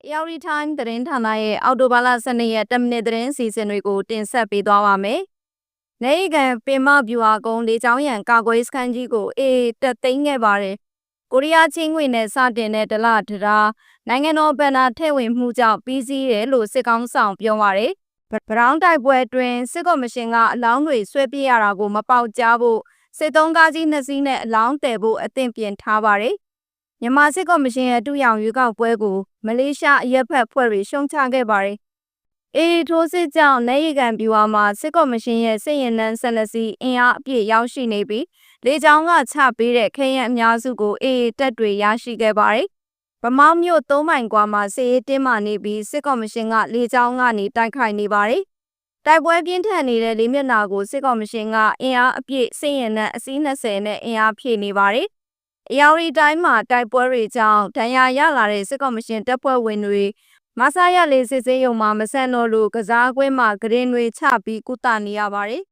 ။ ARD Time သတင်းဌာနရဲ့အော်တိုဘာလ12ရက်10မိနစ်သတင်းစီစဉ်တွေကိုတင်ဆက်ပေးသွားပါမယ်။နေကန်ပင်မဗျူဟာကုန်းလေကြောင်းရန်ကာကွယ်စခန်းကြီးကိုအေးတက်သိမ်းခဲ့ပါတယ်။ကိုရီးယားချင်းငွေနဲ့စတင်တဲ့ဒလဒရာနိုင်ငံတော်ဗန်နာထဲ့ဝင်မှုကြောင့်ပြီးစီးတယ်လို့စစ်ကောင်းဆောင်ပြောပါရယ်။ဗရောင်းတိုက်ပွဲအတွင်းစစ်ကော်မရှင်ကအလောင်းတွေဆွဲပြေးရတာကိုမပေါက်ကြားဖို့စစ်သုံးကားကြီးနှစ်စီးနဲ့အလောင်းတည်ဖို့အသင့်ပြင်ထားပါတယ်။ မြန်မာစစ်ကော်မရှင်ရဲ့တူရောင်ရွေးကောက်ပွဲကိုမလေးရှားအရက်ဖက်ဖွဲ့တွေရှုံချခဲ့ပါတယ်။အေးထိုးစစ်ကြောင့်နေရီကန်ပြူဟာမှာစစ်ကော်မရှင်ရဲ့စစ်ရင်နှန်းဆက်လက်စီအင်အားအပြည့်ရောက်ရှိနေပြီးလေကြောင်းကချပေးတဲ့ခဲယံအများစုကိုအေးတက်တွေရရှိခဲ့ပါတယ်။ဗမောင်းမြို့၃မိုင်ကွာမှာစစ်ရေးတင်းမာနေပြီးစစ်ကော်မရှင်ကလေကြောင်းကနေတိုက်ခိုက်နေပါတယ်။တိုက်ပွဲပြင်းထန်နေတဲ့လေးမျက်နှာကိုစစ်ကော်မရှင်ကအင်အားအပြည့်စစ်ရင်နှန်းအစီး20နဲ့အင်အားဖြည့်နေပါတယ်။ အယောရီတိုင်းမှာတိုက်ပွဲတွေကြောင့်ဒဏ်ရာရလာတဲ့စစ်ကော်မရှင်တပ်ဖွဲ့ဝင်တွေမဆာရလေးစစ်စေးရုံမှာမဆန်တော့လို့ကစားကွင်းမှာဂရင်တွေချပြီးကုသနေရပါတယ်